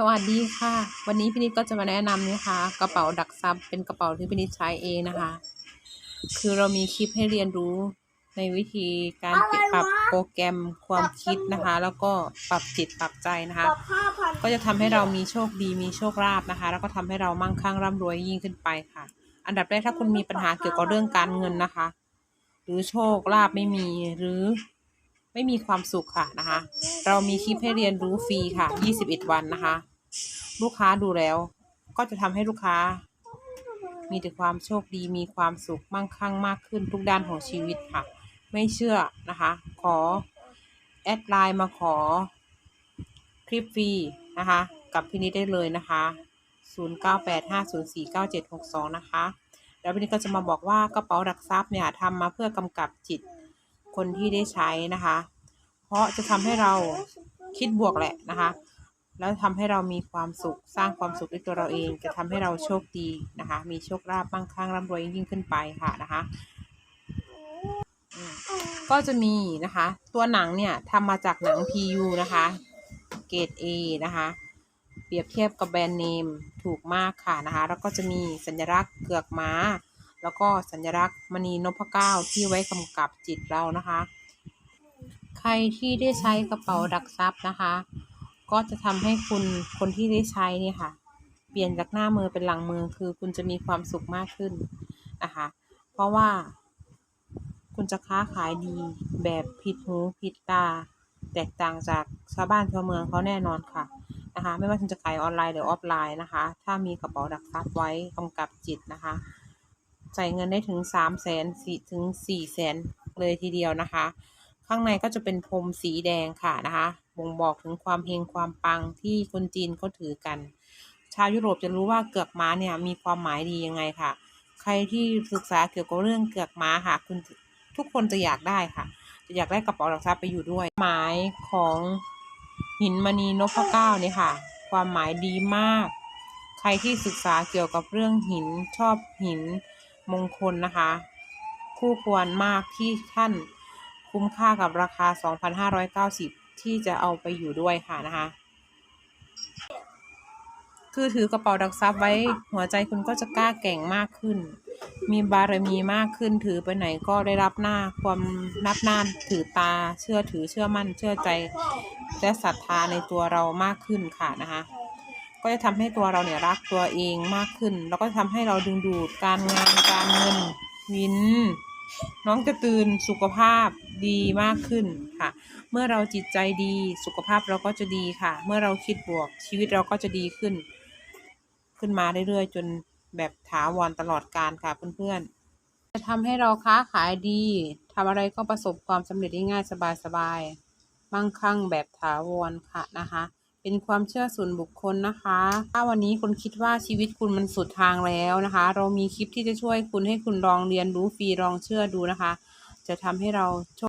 สวัสดีค่ะ วันนี้พี่นิดก็จะมาแนะนำนะคะ กระเป๋าดักซับเป็นกระเป๋าที่พี่นิดใช้เองนะคะ คือเรามีคลิปให้เรียนรู้ในวิธีการปรับโปรแกรมความคิดนะคะ แล้วก็ปรับจิตปรับใจนะคะปรับห้าพันก็จะทำให้เรามีโชคดีมีโชคลาภนะคะ แล้วก็ทำให้เรามั่งคั่งร่ำรวยยิ่งขึ้นไปค่ะ อันดับแรกถ้าคุณมีปัญหาเกี่ยวกับเรื่องการเงินนะคะ หรือโชคลาภไม่มีหรือ ไม่มีความสุขค่ะนะคะ เรามีคลิปให้เรียนรู้ฟรีค่ะ 21 วันนะคะ ลูกค้าดูแล้ว ก็จะทำให้ลูกค้า มีแต่ความโชคดีมีความสุขมั่งคั่งมากขึ้นทุกด้านของชีวิตค่ะ ไม่เชื่อนะคะ ขอแอดไลน์มาขอคลิปฟรีนะคะ กับพี่นิดได้เลยนะคะ 0985049762 นะคะ แล้วพี่นิดก็จะมาบอกว่ากระเป๋าดักซับเนี่ยทำมาเพื่อกำกับจิตคนที่ได้ใช้นะคะ เพราะจะทำให้เราคิดบวกแหละนะคะ แล้วทำให้เรามีความสุขสร้างความสุขด้วยตัวเราเอง จะทำให้เราโชคดีนะคะ มีโชคลาภมั่งคั่งร่ำรวยยิ่งขึ้นไปค่ะนะคะก็จะมีนะคะ ตัวหนังเนี่ยทำมาจากหนัง PU นะคะ เกรด A นะคะ เปรียบเทียบกับแบรนด์เนมถูกมากค่ะนะคะ แล้วก็จะมีสัญลักษณ์เกือกม้า แล้วก็สัญลักษณ์มณีนพเก้าที่ไว้กำกับจิตเรานะคะ ใครที่ได้ใช้กระเป๋าดักซับนะคะ ก็จะทำให้คุณคนที่ได้ใช้เนี่ยค่ะ เปลี่ยนจากหน้ามือเป็นหลังมือคือคุณจะมีความสุขมากขึ้นนะคะ เพราะว่า คุณจะค้าขายดีแบบผิดหูผิดตา แตกต่างจากชาวบ้านชาวเมืองเขาแน่นอนค่ะนะคะ ไม่ว่าคุณจะขายออนไลน์หรือออฟไลน์นะคะ ถ้ามีกระเป๋าดักซับไว้กำกับจิตนะคะจ่เงินได้ถึงสามแสนสี่ถึงสี่แสนเลยทีเดียวนะคะ ข้างในก็จะเป็นพรมสีแดงค่ะนะคะบ่งบอกถึงความเฮงความปังที่คนจีนเขาถือกัน ชาวยุโรปจะรู้ว่าเกือกม้าเนี่ยมีความหมายดียังไงค่ะ ใครที่ศึกษาเกี่ยวกับเรื่องเกือกม้าค่ะคุณทุกคนจะอยากได้ค่ะ จะอยากได้กระเป๋าหลักทรัพย์ไปอยู่ด้วย หมายของหินมณีนพเก้าเนี่ยค่ะ ความหมายดีมาก ใครที่ศึกษาเกี่ยวกับเรื่องหินชอบหินมงคลนะคะ คู่ควรมากที่ท่าน คุ้มค่ากับราคา 2,590 ที่จะเอาไปอยู่ด้วยค่ะนะคะ คือถือกระเป๋าดักซับไว้หัวใจคุณก็จะกล้าแก่งมากขึ้น มีบารมีมากขึ้นถือไปไหนก็ได้รับหน้าความนับหน้าถือตาเชื่อถือเชื่อมั่นเชื่อใจ และศรัทธาในตัวเรามากขึ้นค่ะนะคะก็จะทำให้ตัวเราเนี่ยรักตัวเองมากขึ้น แล้วก็ทำให้เราดึงดูดการงานการเงินวิน น้องจะตื่นสุขภาพดีมากขึ้นค่ะ เมื่อเราจิตใจดีสุขภาพเราก็จะดีค่ะ เมื่อเราคิดบวกชีวิตเราก็จะดีขึ้น ขึ้นมาเรื่อยๆ จนแบบถาวรตลอดการค่ะเพื่อนๆ จะทำให้เราค้าขายดีทำอะไรก็ประสบความสำเร็จได้ง่ายสบายๆ มั่งคั่งแบบถาวรค่ะนะคะ เป็นความเชื่อส่วนบุคคลนะคะ ถ้าวันนี้คุณคิดว่าชีวิตคุณมันสุดทางแล้วนะคะ เรามีคลิปที่จะช่วยคุณให้คุณลองเรียนรู้ฟรีลองเชื่อดูนะคะ จะทำให้เราโชค